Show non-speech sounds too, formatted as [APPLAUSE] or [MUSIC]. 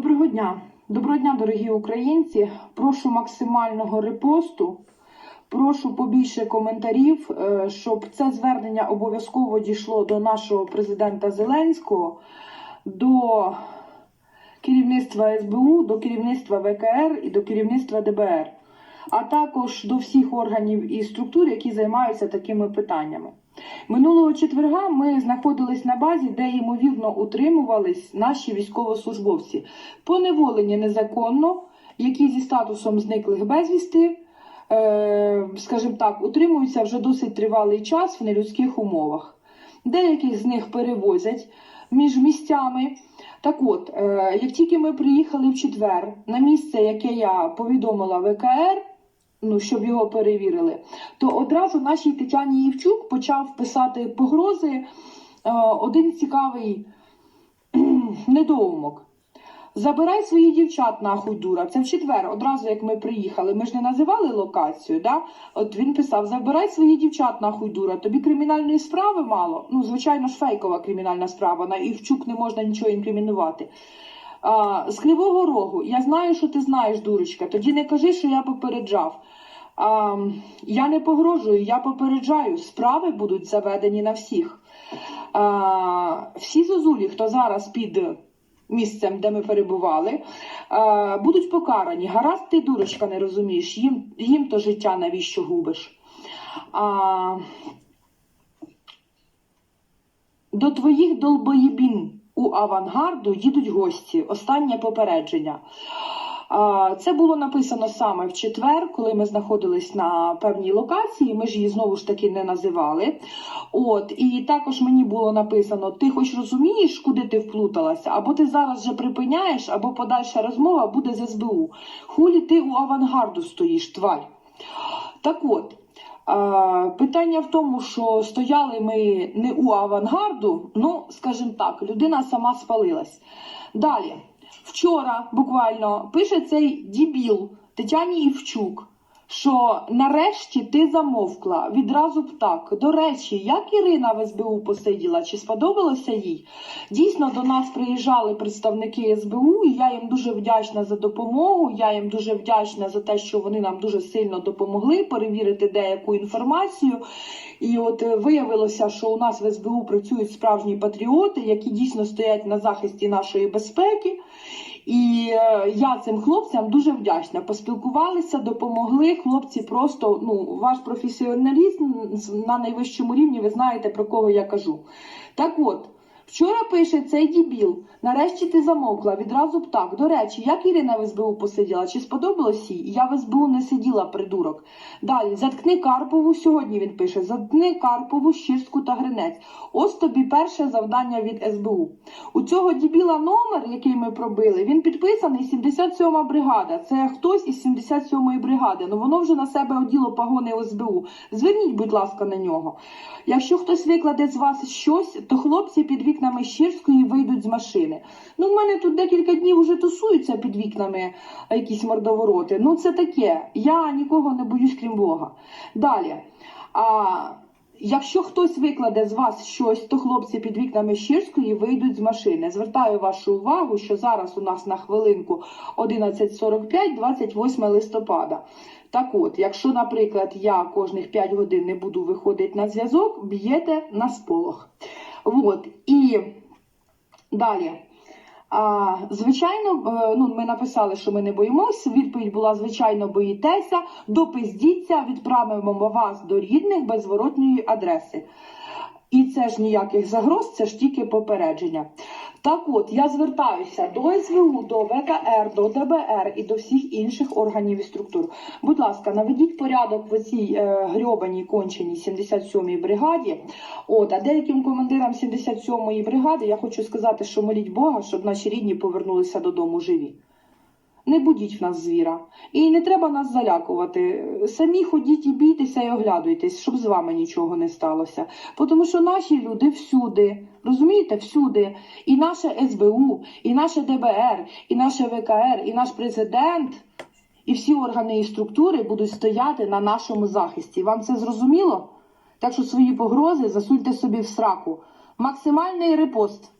Доброго дня, доброго дня, дорогі українці. Прошу максимального репосту. Прошу побільше коментарів, е, щоб це звернення обов'язково дійшло до нашого президента Зеленського, до керівництва СБУ, до керівництва ВКР і до керівництва ДБР, а також до всіх органів і структур, які займаються такими питаннями. Минулого четверга ми знаходились на базі, де ймовірно утримувались наші військовослужбовці, поневолені незаконно, які зі статусом зниклих безвісти, е, скажімо так, утримуються вже досить тривалий час в нелюдських умовах. Деяких з них перевозять між місцями. Так от, е, як тільки ми приїхали в четвер на місце, яке я повідомила ВКР, ну, щоб його перевірили, то одразу нашій Тетяні Євчук почав писати погрози е, один цікавий [CLEARS THROAT] недоумок. Забирай своїх дівчат нахуй дура. Це в четвер, одразу як ми приїхали. Ми ж не називали локацію. Да? От він писав: Забирай своїх дівчат нахуй дура. Тобі кримінальної справи мало. Ну, звичайно ж, фейкова кримінальна справа. На Івчук не можна нічого інкримінувати. А, з Кривого Рогу, я знаю, що ти знаєш, дурочка. Тоді не кажи, що я попереджав. А, я не погрожую, я попереджаю. Справи будуть заведені на всіх. А, всі зозулі, хто зараз під місцем, де ми перебували, будуть покарані. Гаразд, ти дурочка, не розумієш. Їм, їм то життя навіщо губиш. А, до твоїх долбоєбін у авангарду їдуть гості. Останнє попередження. Це було написано саме в четвер, коли ми знаходились на певній локації. Ми ж її знову ж таки не називали. От і також мені було написано: ти хоч розумієш, куди ти вплуталася, або ти зараз вже припиняєш, або подальша розмова буде з СБУ. Хулі ти у авангарду стоїш, тварь. Так от. Питання в тому, що стояли ми не у авангарду, ну, скажімо так, людина сама спалилась. Далі, вчора буквально пише цей дібіл Тетяні Івчук, що нарешті ти замовкла відразу б так. До речі, як Ірина в СБУ посиділа, чи сподобалося їй? Дійсно, до нас приїжджали представники СБУ, і я їм дуже вдячна за допомогу. Я їм дуже вдячна за те, що вони нам дуже сильно допомогли перевірити деяку інформацію. І от е, виявилося, що у нас в СБУ працюють справжні патріоти, які дійсно стоять на захисті нашої безпеки. І е, я цим хлопцям дуже вдячна. Поспілкувалися, допомогли. Хлопці просто ну ваш професіоналізм на найвищому рівні. Ви знаєте про кого я кажу. Так от. Вчора пише цей дібіл. Нарешті ти замовкла. Відразу б так. До речі, як Ірина в СБУ посиділа? Чи сподобалось їй? Я в СБУ не сиділа, придурок. Далі, заткни Карпову. Сьогодні він пише: заткни Карпову, Щірську та Гринець. Ось тобі перше завдання від СБУ. У цього дібіла номер, який ми пробили, він підписаний 77 бригада. Це хтось із 77-ї бригади. Ну воно вже на себе оділо погони СБУ. Зверніть, будь ласка, на нього. Якщо хтось викладе з вас щось, то хлопці під вікнами Щирської вийдуть з машини. Ну, в мене тут декілька днів вже тусуються під вікнами якісь мордовороти. Ну, це таке. Я нікого не боюсь, крім Бога. Далі. А, Якщо хтось викладе з вас щось, то хлопці під вікнами Щирської вийдуть з машини. Звертаю вашу увагу, що зараз у нас на хвилинку 11.45, 28 листопада. Так от, якщо, наприклад, я кожних 5 годин не буду виходити на зв'язок, б'єте на сполох. От, і далі. А, звичайно, е, ну, ми написали, що ми не боїмось. Відповідь була: звичайно, боїтеся, допиздіться, відправимо вас до рідних безворотньої адреси. І це ж ніяких загроз, це ж тільки попередження. Так от, я звертаюся до СВУ, до ВКР, до ДБР і до всіх інших органів і структур. Будь ласка, наведіть порядок в цій е, грьобаній конченій 77-й бригаді. От, а деяким командирам 77-ї бригади я хочу сказати, що моліть Бога, щоб наші рідні повернулися додому живі. Не будіть в нас звіра. І не треба нас залякувати. Самі ходіть і бійтеся і оглядуйтесь, щоб з вами нічого не сталося. Тому що наші люди всюди, розумієте, всюди. І наше СБУ, і наше ДБР, і наше ВКР, і наш президент, і всі органи і структури будуть стояти на нашому захисті. Вам це зрозуміло? Так що свої погрози засуньте собі в сраку. Максимальний репост.